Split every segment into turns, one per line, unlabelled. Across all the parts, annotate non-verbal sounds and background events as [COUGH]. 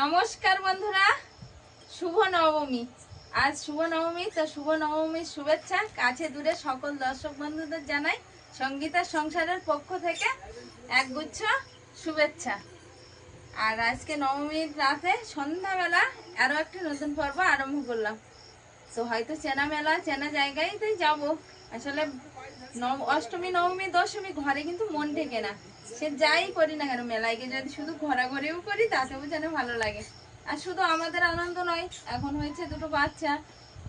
নমস্কার বন্ধুরা, শুভ নবমী। আজ শুভ নবমী, তো শুভ নবমীর শুভেচ্ছা কাছে দূরে সকল দর্শক বন্ধুদের জানাই সঙ্গীতার সংসারের পক্ষ থেকে একগুচ্ছ শুভেচ্ছা। আর আজকে নবমীর রাতে সন্ধ্যাবেলা আরও একটা নতুন পর্ব আরম্ভ করলাম। তো হয়তো চেনা মেলা, চেনা জায়গায়তেই যাব। আসলে নব অষ্টমী, নবমী, দশমী ঘরে কিন্তু মন টেকে না। সে যাই করি না কেন, মেলায় গিয়ে যদি শুধু ঘোরাঘুরিও করি, তাতেও যেন ভালো লাগে। আর শুধু আমাদের আনন্দ নয়, এখন হয়েছে দুটো বাচ্চা,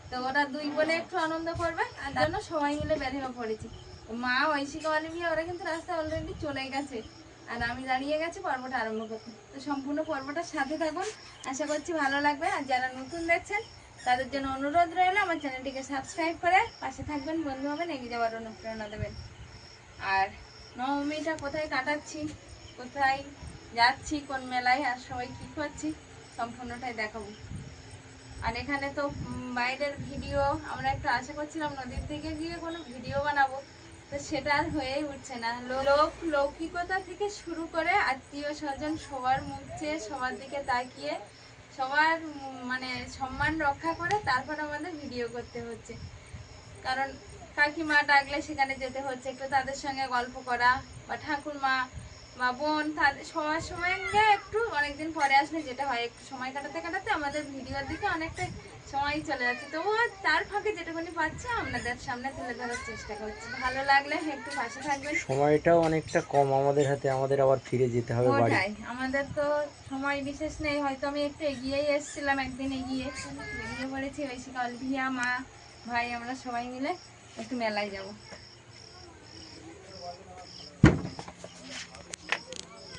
তো ওরা দুই বোনে একটু আনন্দ করবে, আর জন্য সবাই মিলে বেরিয়ে পড়েছি। মা, ঐশিকা অলিভিয়া ওরা কিন্তু রাস্তায় অলরেডি চলে গেছে, আর আমি দাঁড়িয়ে গেছি পর্বটা আরম্ভ করতে। তো সম্পূর্ণ পর্বটার সাথে থাকুন, আশা করছি ভালো লাগবে, আর যারা নতুন দেখছেন, তাদের জন্য অনুরোধ রইল, আমার চ্যানেলটিকে সাবস্ক্রাইব করে পাশে থাকবেন, বন্ধু হবেন, এগিয়ে যাওয়ার অনুপ্রেরণা দেবেন। আর নবমীটা কোথায় কাটাচ্ছি? কোথায় যাচ্ছি? কোন মেলায়? আর সবাই কী করছি? সম্পূর্ণটাই দেখাবো। আর এখানে তো বাইরের ভিডিও আমরা একটু আশা করছিলাম নদীর দিকে গিয়ে কোনো ভিডিও বানাবো। তো সেটা আর হয়েই উঠছে না। লোক লৌকিকতা থেকে শুরু করে আত্মীয় স্বজন সবার মুখ চেয়ে সবার দিকে তাকিয়ে সবার মানে সম্মান রক্ষা করে তারপর আমাদের ভিডিও করতে হচ্ছে। কারণ কাকিমা ডাকলে সেখানে যেতে হচ্ছে একটু তাদের সঙ্গে গল্প করা বা ঠাকুরমা বা বোন তাদের সবার সঙ্গে একটু অনেকদিন পরে আসলে যেটা হয় একটু সময় কাটাতে কাটাতে আমাদের ভিডিওর দিকে অনেকটা সময় চলে যাচ্ছে। তবুও তার ফাঁকে যেটুকুনি পাচ্ছে আপনাদের সামনে তুলে ধরার চেষ্টা করছি। ভালো লাগলে একটু পাশে থাকবেন।
সময়টাও অনেকটা কম আমাদের হাতে আমাদের আবার ফিরে যেতে হবে বাড়ি।
আমাদের তো সময় বিশেষ নেই হয়তো আমি একটু এগিয়েই এসেছিলাম একদিন এগিয়ে। বেরিয়ে পড়েছি ঐশিকা অলভিয়া মা ভাই আমরা সবাই মিলে। একটু মেলায় যাব।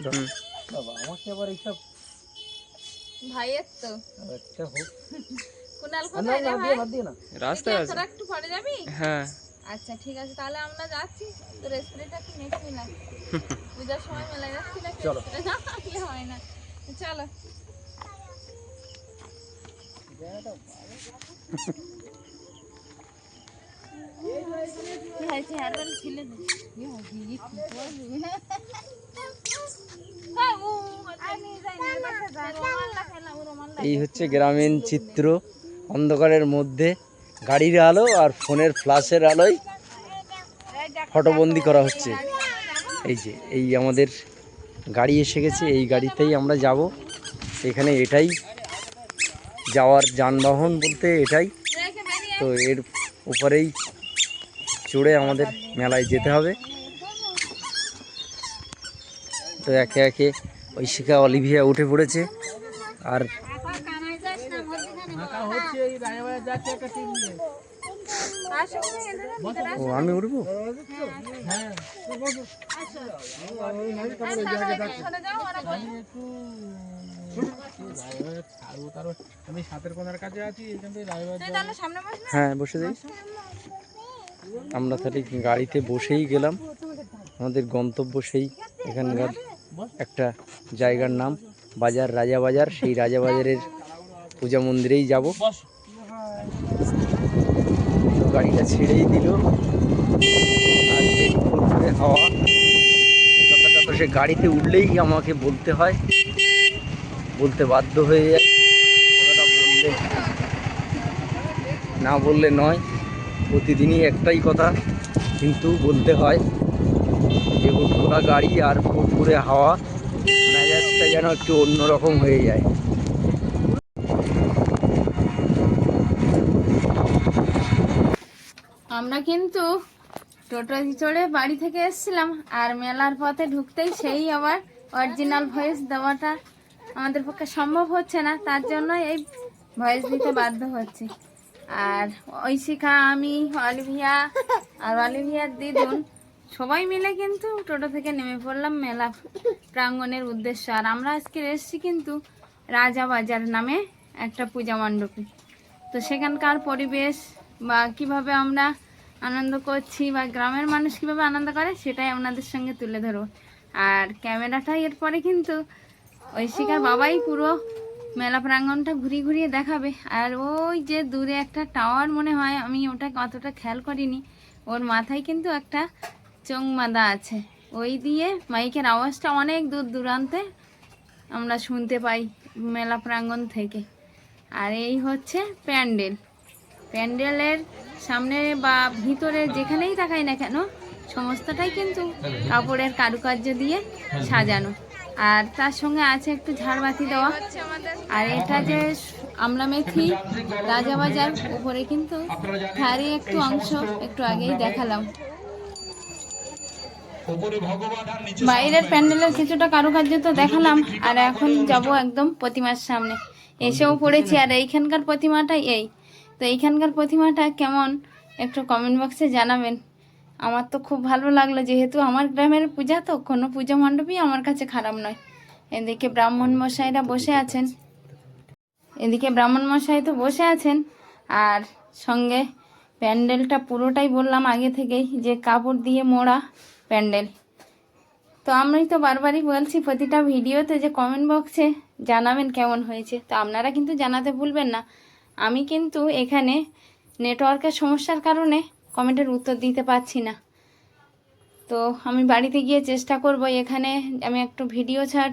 হুম। বাবা আমাকে আবার এইসব
ভাইয়ের তো।
একটা হোক।
কুনাল
না,
কোথায়
না,
রে
দিয়ে
ভাই?
বাদ দিয়ে না।
রাস্তায় আছে। তোরা একটু পরে যাবি?
হ্যাঁ।
আচ্ছা ঠিক আছে তাহলে আমরা যাচ্ছি। তোর স্প্রেটা একটু নেক্সট নিলাম? [LAUGHS] পূজার সময় মেলায় যাচ্ছি [LAUGHS] না
চলো।
spray না আনলে হয় না। চলো। হয়েছে হেয়ারবেল [LAUGHS]
এই হচ্ছে গ্রামীণ চিত্র। অন্ধকারের মধ্যে গাড়ির আলো আর ফোনের ফ্ল্যাশের আলোয় ফটোবন্দি করা হচ্ছে। এই যে, এই আমাদের গাড়ি এসে গেছে, এই গাড়িতেই আমরা যাব। এখানে এটাই যাওয়ার যানবাহন বলতে এটাই। তো এর উপরেই চড়ে আমাদের মেলায় যেতে হবে। তো একে একে ওই ঐশিকা অলিভিয়া উঠে পড়েছে। আর ও, আমি উঠবো? হ্যাঁ বসে যাই। আমরা তাহলে গাড়িতে বসেই গেলাম। আমাদের গন্তব্য সেই, এখানকার একটা জায়গার নাম, বাজার, রাজা বাজার। সেই রাজা বাজারের পূজা মন্দিরেই যাব। গাড়িটা ছেড়েই দিল। সে গাড়িতে উঠলেই আমাকে বলতে হয়। বলতে বাধ্য হয়ে যায়। না বললে নয়। প্রতিদিনই একটাই কথা, কিন্তু বলতে হয় যে ঘোড়া গাড়ি আর পুকুরে হাওয়া মেজাজটা যেন একটু অন্যরকম হয়ে যায়।
আমরা কিন্তু টোটো চড়ে বাড়ি থেকে এসেছিলাম আর মেলার পথে ঢুকতেই সেই আবার অরিজিনাল ভয়েস দেওয়াটা আমাদের পক্ষে সম্ভব হচ্ছে না, তার জন্য এই ভয়েস দিতে বাধ্য হচ্ছে। আর ঐশিকা আমি, অলিভিয়া আর অলিভিয়ার দিদুন, সবাই মিলে কিন্তু টোটো থেকে নেমে পড়লাম মেলা প্রাঙ্গণের উদ্দেশ্য। আর আমরা আজকে এসেছি কিন্তু রাজা বাজার নামে একটা পূজা মণ্ডপে। তো সেখানকার পরিবেশ বা কীভাবে আমরা আনন্দ করছি বা গ্রামের মানুষ কীভাবে আনন্দ করে, সেটাই আপনাদের সঙ্গে তুলে ধরবো। আর ক্যামেরাটা এরপরে কিন্তু ঐশিকার বাবাই পুরো মেলা প্রাঙ্গণটা ঘুরিয়ে ঘুরিয়ে দেখাবে। আর ওই যে দূরে একটা টাওয়ার মনে হয় আমি ওটা অতটা খেয়াল করিনি। ওর মাথায় কিন্তু একটা চোং বাঁধা আছে। ওই দিয়ে মাইকের আওয়াজটা অনেক দূর দূরান্তে আমরা শুনতে পাই মেলা প্রাঙ্গণ থেকে। আর এই হচ্ছে প্যান্ডেল। প্যান্ডেলের সামনে বা ভিতরে যেখানেই তাকাই না কেন সমস্তটাই কিন্তু কাপড়ের কারুকার্য দিয়ে সাজানো। আর তার সঙ্গে আছে একটু ঝাড়বাতি দেওয়া। আর এটা যে আমলা মেথি রাজাবাজার উপরে কিন্তু ধারে একটু অংশ একটু আগেই দেখালাম। বাইরের প্যান্ডেলের কিছুটা কারুকার্য তো দেখালাম, আর এখন যাব একদম প্রতিমার সামনে। এসেও পড়েছি, আর এইখানকার প্রতিমাটাই এই। তো এইখানকার প্রতিমাটা কেমন? একটু কমেন্ট বক্সে জানাবেন। আমার তো খুব ভালো লাগল, যেহেতু আমার গ্রামের পূজা তো, কোনো পুজো মণ্ডপই আমার কাছে খারাপ নয়। এদিকে ব্রাহ্মণ মশাইরা বসে আছেন। এদিকে ব্রাহ্মণ মশাই তো বসে আছেন, আর সঙ্গে প্যান্ডেলটা পুরোটাই বললাম আগে থেকেই, যে কাপড় দিয়ে মোড়া প্যান্ডেল। তো আমি তো বারবারই বলছি, প্রতিটা ভিডিওতে যে কমেন্ট বক্সে জানাবেন কেমন হয়েছে। তো আপনারা কিন্তু জানাতে ভুলবেন না। আমি কিন্তু এখানে নেটওয়ার্কের সমস্যার কারণে কমেন্টের উত্তর দিতে পারছি না। তো আমি বাড়িতে গিয়ে চেষ্টা করব এখানে আমি একটু ভিডিও ছাড়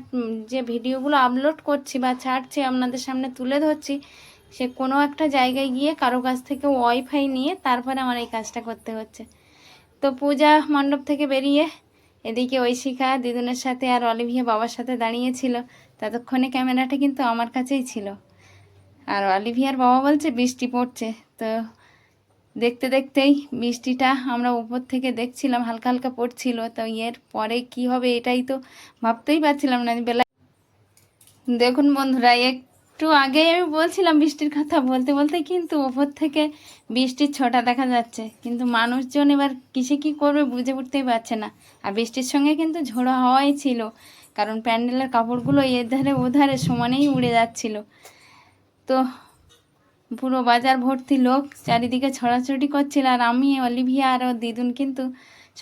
যে ভিডিওগুলো আপলোড করছি বা ছাড়ছি আপনাদের সামনে তুলে ধরছি, সে কোনো একটা জায়গায় গিয়ে কারও কাছ থেকে ওয়াইফাই নিয়ে তারপরে আমার এই কাজটা করতে হচ্ছে। তো পূজা মণ্ডপ থেকে বেরিয়ে এদিকে ঐশিকা দিদুনের সাথে আর অলিভিয়া বাবার সাথে দাঁড়িয়েছিল। ততক্ষণে ক্যামেরাটা কিন্তু আমার কাছেই ছিল। আর অলিভিয়ার বাবা বলছে, বৃষ্টি পড়ছে। তো দেখতে দেখতেই বৃষ্টিটা আমরা উপর থেকে দেখছিলাম, হালকা হালকা পড়ছিল। তো এর পরে কি হবে এটাই তো ভাবতেই পারছিলাম না। বেলা দেখুন বন্ধুরা, একটু আগেই আমি বলছিলাম বৃষ্টির কথা বলতে বলতে, কিন্তু ওপর থেকে বৃষ্টির ছটা দেখা যাচ্ছে। কিন্তু মানুষজন এবার কিসে কি করবে বুঝে উঠতেই পারছে না। আর বৃষ্টির সঙ্গে কিন্তু ঝোড়ো হাওয়াই ছিল, কারণ প্যান্ডেলের কাপড়গুলো এর ধারে ওধারে সমানেই উড়ে যাচ্ছিল। তো পুরো বাজার ভর্তি লোক চারিদিকে ছড়াছড়ি করছিল আর আমি, অলিভিয়া আর দিদুন কিন্তু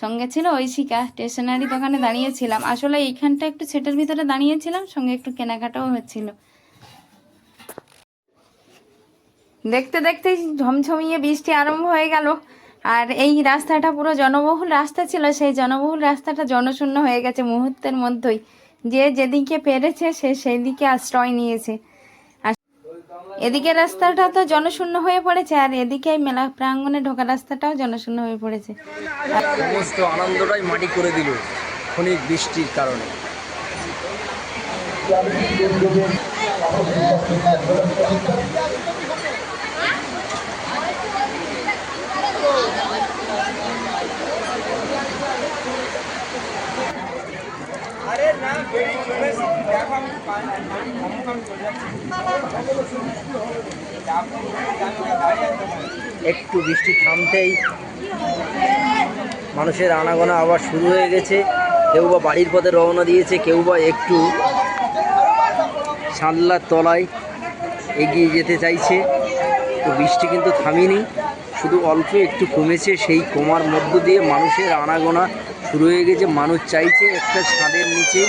সঙ্গে ছিল ঐশিকা স্টেশনারি দোকানে দাঁড়িয়েছিলাম। আসলে এইখানটা একটু সেটের ভিতরে দাঁড়িয়েছিলাম, সঙ্গে একটু কেনাকাটাও হচ্ছিল। দেখতে দেখতে ঝমঝমিয়ে বৃষ্টি আরম্ভ হয়ে গেল আর এই রাস্তাটা পুরো জনবহুল রাস্তা ছিল, সেই জনবহুল রাস্তাটা জনশূন্য হয়ে গেছে মুহূর্তের মধ্যেই। যে যেদিকে পেরেছে সে সেই দিকে আশ্রয় নিয়েছে। এদিকে রাস্তাটা তো জনশূন্য হয়ে পড়েছে, আর এদিকে মেলা প্রাঙ্গণে ঢোকা রাস্তাটাও জনশূন্য হয়ে পড়েছে।
সমস্ত আনন্দটাই মাটি করে দিল ক্ষণিক বৃষ্টির কারণে। একটু বৃষ্টি থামতেই মানুষের আনাগোনা আবার শুরু হয়ে গেছে। কেউ বা বাড়ির পথে রওনা দিয়েছে, কেউ বা একটু সানলার তলায় এগিয়ে যেতে চাইছে। তো বৃষ্টি কিন্তু থামেনি, শুধু অল্প একটু কমেছে, সেই কমার মধ্য দিয়ে মানুষের আনাগোনা শুরু হয়ে গেছে। মানুষ চাইছে একটা ছাদের নিচে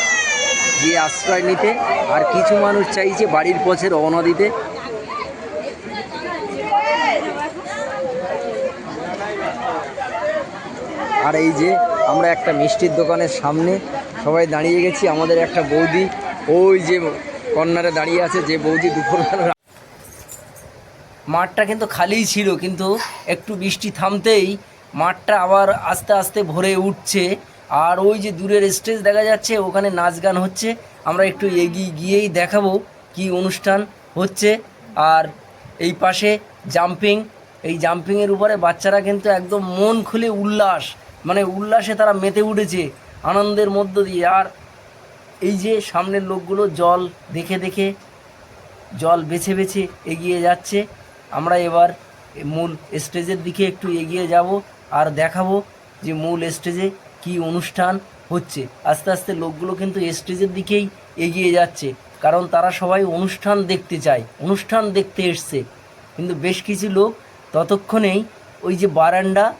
গিয়ে আশ্রয় নিতে আর কিছু মানুষ চাইছে বাড়ির পথে রওনা দিতে। আর এই যে আমরা একটা মিষ্টির দোকানের সামনে সবাই দাঁড়িয়ে গেছি, আমাদের একটা বৌদি। ওই যে কর্নারে দাঁড়িয়ে আছে, যে বৌদি দুপুরবেলা মাঠটা কিন্তু খালিই ছিল, কিন্তু একটু বৃষ্টি থামতেই মাঠটা আবার আস্তে আস্তে ভরে উঠছে। আর ওই যে দূরের স্টেজ দেখা যাচ্ছে, ওখানে নাচ গান হচ্ছে। আমরা একটু এগিয়ে গিয়েই দেখাবো কি অনুষ্ঠান হচ্ছে। আর এই পাশে জাম্পিং এই জাম্পিংয়ের উপরে বাচ্চারা কিন্তু একদম মন খুলে উল্লাস মানে উল্লাসে তারা মেতে উঠেছে আনন্দের মধ্য দিয়ে। আর এই যে সামনের লোকগুলো জল দেখে দেখে, জল বেছে বেছে এগিয়ে যাচ্ছে। আমরা এবার মূল স্টেজের দিকে একটু এগিয়ে যাব আর দেখাবো যে মূল স্টেজে কি অনুষ্ঠান হচ্ছে। আস্তে আস্তে লোকগুলো কিন্তু স্টেজের দিকেই এগিয়ে যাচ্ছে। কারণ তারা সবাই অনুষ্ঠান দেখতে চায়, অনুষ্ঠান দেখতে এসছে। কিন্তু বেশ কিছু লোক ততক্ষণেই ওই যে বারান্দা,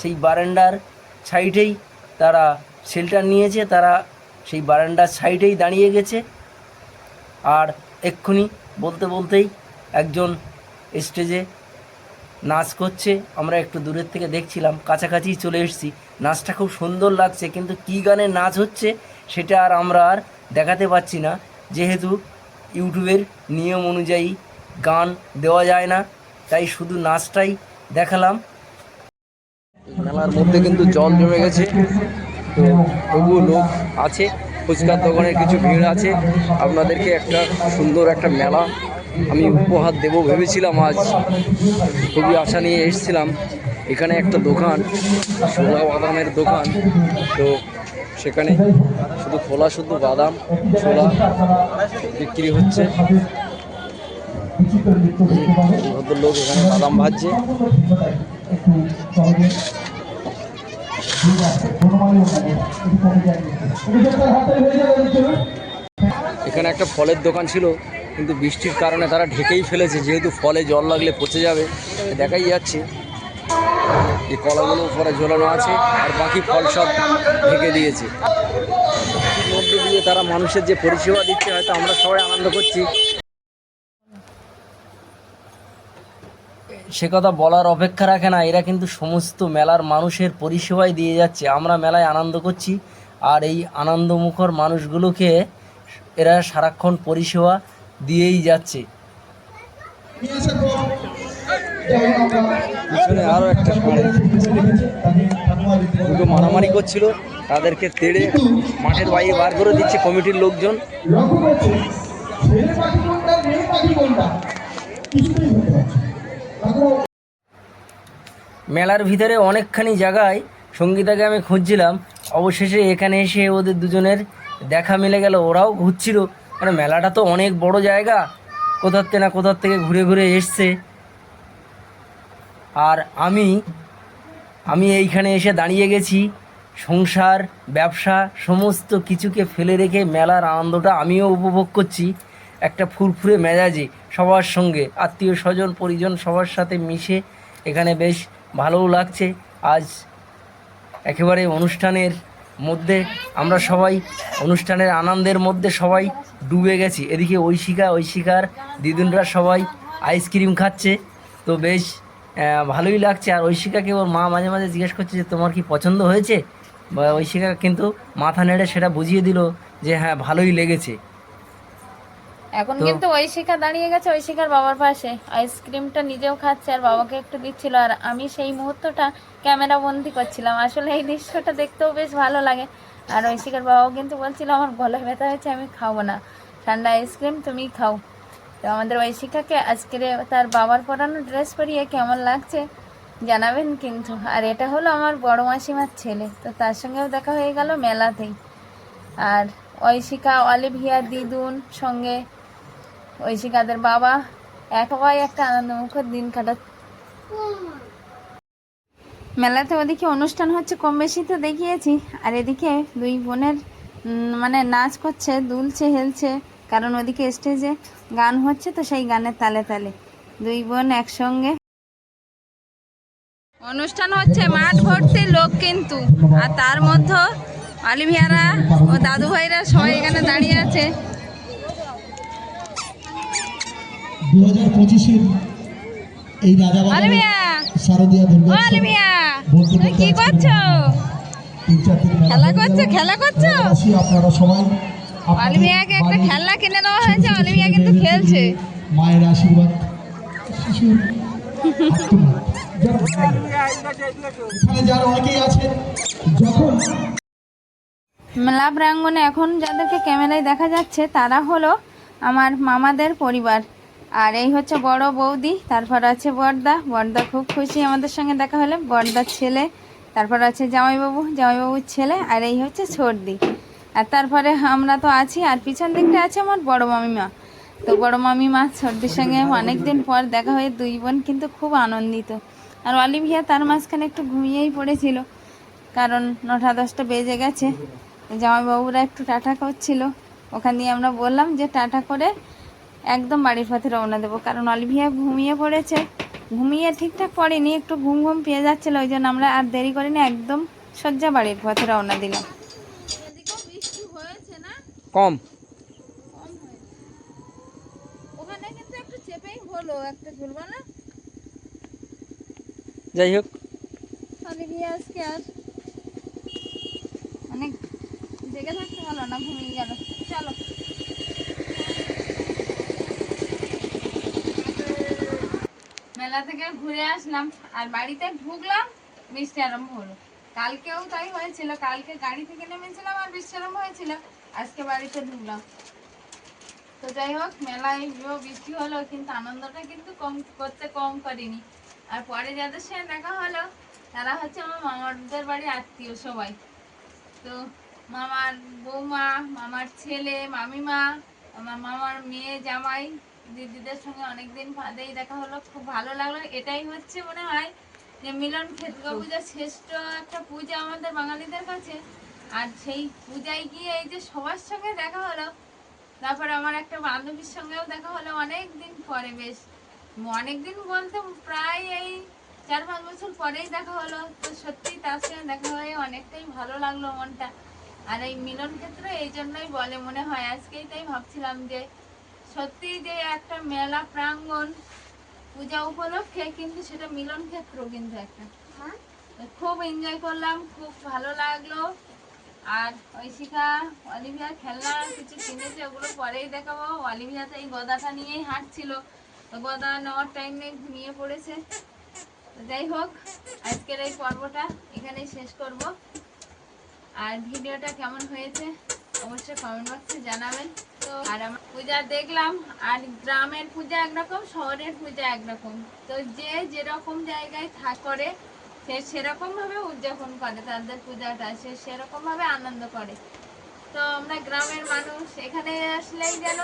সেই বারান্দার সাইডেই তারা শেল্টার নিয়েছে, তারা সেই বারান্দার সাইডেই দাঁড়িয়ে গেছে। আর এক্ষুনি বলতে বলতেই একজন স্টেজে নাচ করছে, আমরা একটু দূরের থেকে দেখছিলাম, কাছাকাছি চলে এসেছি। নাচটা খুব সুন্দর লাগছে, কিন্তু কি গানে নাচ হচ্ছে সেটা আর আমরা আর দেখাতে পাচ্ছি না। যেহেতু ইউটিউবের নিয়ম অনুযায়ী গান দেওয়া যায় না, তাই শুধু নাচটাই দেখালাম। মেলার মধ্যে কিন্তু জল জমে গেছে, তো তবুও লোক আছে, ফুচকার দোকানের কিছু ভিড় আছে। আপনাদেরকে একটা সুন্দর একটা মেলা আমি উপহার দেব ভেবেছিলাম আজ। খুবই আশা নিয়ে এসেছিলাম। এখানে একটা দোকান সোলা বাদামের দোকান। তো সেখানে শুধু খোলা, শুধু বাদাম ছোলা বিক্রি হচ্ছে। ভদ্রলোক এখানে বাদাম ভাজছে। এখানে একটা ফলের দোকান ছিল। কিন্তু বৃষ্টির কারণে তারা ঢেকেই ফেলেছে, যেহেতু ফলে জল লাগলে পচে যাবে দেখাই যাচ্ছে। এই কলাগুলো উপরে ঝোলানো আছে, আর বাকি ফল সব ঢেকে দিয়েছে। মধ্যে দিয়ে তারা মানুষের যে পরিষেবা দিচ্ছে, হয়তো আমরা সবাই আনন্দ করছি। সে কথা বলার অপেক্ষা রাখে না, এরা কিন্তু সমস্ত মেলার মানুষের পরিষেবাই দিয়ে যাচ্ছে। আমরা মেলায় আনন্দ করছি, আর এই আনন্দমুখর মানুষগুলোকে এরা সারাক্ষণ পরিষেবা দিয়েই যাচ্ছে। পিছনে আরও একটা দুটো মারামারি করছিল তাদেরকে তেড়ে মাঠের বাইরে বার করে দিচ্ছে কমিটির লোকজন। মেলার ভিতরে অনেকখানি জায়গায় সঙ্গীতাকে আমি খুঁজছিলাম। অবশেষে এখানে এসে ওদের দুজনের দেখা মিলে গেল ওরাও ঘুরছিল। মানে মেলাটা তো অনেক বড় জায়গা। কোথার থেকে না কোথার থেকে ঘুরে ঘুরে এসছে। আর আমি আমি এইখানে এসে দাঁড়িয়ে গেছি। সংসার, ব্যবসা, সমস্ত কিছুকে ফেলে রেখে মেলার আনন্দটা আমিও উপভোগ করছি। একটা ফুরফুরে মেজাজে সবার সঙ্গে, আত্মীয় স্বজন, পরিজন সবার সাথে মিশে এখানে বেশ ভালোও লাগছে। আজ একেবারে অনুষ্ঠানের মধ্যে আমরা সবাই, অনুষ্ঠানের আনন্দের মধ্যে সবাই ডুবে গেছি। এদিকে ঐশিকা, ঐশিকার দিদুনরা সবাই আইসক্রিম খাচ্ছে। তো বেশ ভালোই লাগছে। আর ঐশিকাকে ওর মা মাঝে মাঝে জিজ্ঞেস করছে যে, তোমার কি পছন্দ হয়েছে? বা ঐশিকা কিন্তু মাথা নেড়ে সেটা বুঝিয়ে দিল যে হ্যাঁ ভালোই লেগেছে।
এখন কিন্তু ঐশিকা দাঁড়িয়ে গেছে ঐশিকার বাবার পাশে। আইসক্রিমটা নিজেও খাচ্ছে আর বাবাকে একটু দিচ্ছিল। আর আমি সেই মুহূর্তটা ক্যামেরা বন্দি করছিলাম। আসলে এই দৃশ্যটা দেখতেও বেশ ভালো লাগে। আর ঐশিকার বাবাও কিন্তু বলছিল আমার গলায় ব্যথা হয়েছে আমি খাব না। ঠান্ডা আইসক্রিম তুমি খাও। তো আমাদের ঐশিকাকে আজকে তার বাবার পরানো ড্রেস পরিয়ে কেমন লাগছে জানাবেন কিন্তু। আর এটা হলো আমার বড় মাসিমার ছেলে। তো তার সঙ্গেও দেখা হয়ে গেল মেলাতেই। আর ঐশিকা অলিভিয়া দিদুন সঙ্গে ঐশিকাদের বাবা একেবারে একটা আনন্দমুখর দিন কাটা মেলাতে ওদিকে অনুষ্ঠান হচ্ছে কম বেশি তো দেখিয়েছি, আর এদিকে দুই বোনের মানে নাচ করছে, দুলছে, হেলছে, কারণ ওদিকে স্টেজে গান হচ্ছে তো সেই গানের তালে তালে। দুই বোন একসঙ্গে। অনুষ্ঠান হচ্ছে মাঠ ভর্তি লোক কিন্তু, আর তার মধ্যে অলিভিয়ারা ও দাদু ভাইরা সবাই এখানে দাঁড়িয়ে আছে।
দু হাজার পঁচিশের এই রাজাবাজার
অলিভিয়া
দুর্গা
অলিভিয়া তুমি কি করছ? খেলা করছ? খেলা করছ?
আপনারা সবাই।
একটা কিনে দেওয়া হয়েছে কিন্তু খেলছে।
মায়ের আশীর্বাদ। শিশুর এখানে যারা অনেকেই আছে যখন
মেলা প্রাঙ্গণে এখন যাদেরকে ক্যামেরায় দেখা যাচ্ছে তারা হলো আমার মামাদের পরিবার। আর এই হচ্ছে বড় বৌদি, তারপর আছে বর্দা। বর্দা খুব খুশি আমাদের সঙ্গে দেখা হলে। বর্দার ছেলে, তারপর আছে জামাইবাবু, জামাইবাবুর ছেলে, আর এই হচ্ছে সর্দি আর তারপরে আমরা তো আছি, আর পিছন দিকটা আছে আমার বড় মামিমা। তো বড় মামিমা সর্দির সঙ্গে অনেক দিন পর দেখা হয়ে দুই বোন কিন্তু খুব আনন্দিত। আর অলিভিয়া তার মাঝখানে একটু ঘুমিয়েই পড়েছিল, কারণ নটা দশটা বেজে গেছে। জামাইবাবুরা একটু টাটা করছিল। ওখান দিয়ে আমরা বললাম যে টাটা করে একদম বাড়ির পথে রওনা দেবো। কারণ অলিভিয়া ঘুমিয়ে পড়েছে। ঘুমিয়ে ঠিকঠাক পড়েনি একটু ঘুম ঘুম পেয়ে যাচ্ছিল ওই জন্য আমরা আর দেরি করিনি একদম সজ্জা বাড়ির পথে রওনা দিলাম।
কম।
ওখানে কিন্তু একটু চেপেই হলো একটা খুলবো
যাই হোক।
আজকে আর অনেক জেগে থাকতে হলো না ঘুমিয়ে গেল। চলো। মেলা থেকে ঘুরে আসলাম, আর বাড়িতে ঢুকলাম, বৃষ্টি আরম্ভ হলো। কালকেও তাই হয়েছিল, কালকে গাড়ি থেকে নেমেছিলাম আর বৃষ্টি আরম্ভ হয়েছিল, আজকে বাড়িতে ঢুকলাম। তো যাই হোক, মেলায় বৃষ্টি হলো, কিন্তু আনন্দটা কিন্তু কম করতে কম করিনি। আর পরে যাদের সঙ্গে দেখা হলো, তারা হচ্ছে আমার মামাদের বাড়ি আত্মীয় সবাই। তো মামার বৌমা, মামার ছেলে, মামিমা, আমার মামার মেয়ে, জামাই দিদিদের সঙ্গে অনেকদিন বাদেই দেখা হলো, খুব ভালো লাগল। এটাই হচ্ছে মনে হয় যে মিলন ক্ষেত্র পূজা শ্রেষ্ঠ একটা পূজা আমাদের বাঙালিদের কাছে। আর সেই পূজায় গিয়ে এই যে সবার সঙ্গে দেখা হলো, তারপর আমার একটা বান্ধবীর সঙ্গেও দেখা হলো অনেক দিন পরে বেশ। অনেক দিন বলতে প্রায় এই চার পাঁচ বছর পরেই দেখা হলো। তো সত্যি তার সঙ্গে দেখা হয়ে অনেকটাই ভালো লাগল মনটা। আর এই মিলন ক্ষেত্র এই জন্যই বলে মনে হয়, আজকেই তাই ভাবছিলাম যে সত্যি যে একটা মেলা প্রাঙ্গণ পূজা উপলক্ষে কিন্তু সেটা মিলন ক্ষেত্র কিন্তু একটা। তো খুব এনজয় করলাম খুব ভালো লাগল। আর ঐশিকা অলিভিয়া খেলনা কিছু কিনেছে ওগুলো পরেই দেখাবো। অলিভিয়া তো এই গদাটা নিয়েই হাঁটছিল। তো গদা নেওয়ার টাইম ঘুমিয়ে পড়েছে। যাই হোক আজকের এই পর্বটা এখানেই শেষ করব। আর ভিডিওটা কেমন হয়েছে? অবশ্যই কমেন্ট বক্সে জানাবেন। তো আর আমার পূজা দেখলাম, আর গ্রামের পূজা একরকম, শহরের পূজা একরকম। তো যে যেরকম জায়গায় থাক করে, সে সেরকমভাবে উদযাপন করে তাদের পূজাটা, সে সেরকমভাবে আনন্দ করে। তো আমরা গ্রামের মানুষ, এখানে আসলেই যেন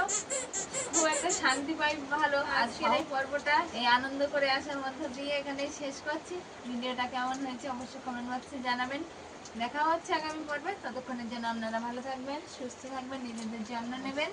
খুব একটা শান্তি পাই, ভালো। আজকের এই পর্বটা, এই আনন্দ করে আসার মধ্য দিয়ে এখানে শেষ করছি। ভিডিওটা কেমন হয়েছে অবশ্যই কমেন্ট বক্সে জানাবেন। দেখা হচ্ছে আগামী পর্বে। ততক্ষণের জন্য আপনারা ভালো থাকবেন সুস্থ থাকবেন নিজেদের যত্ন নেবেন।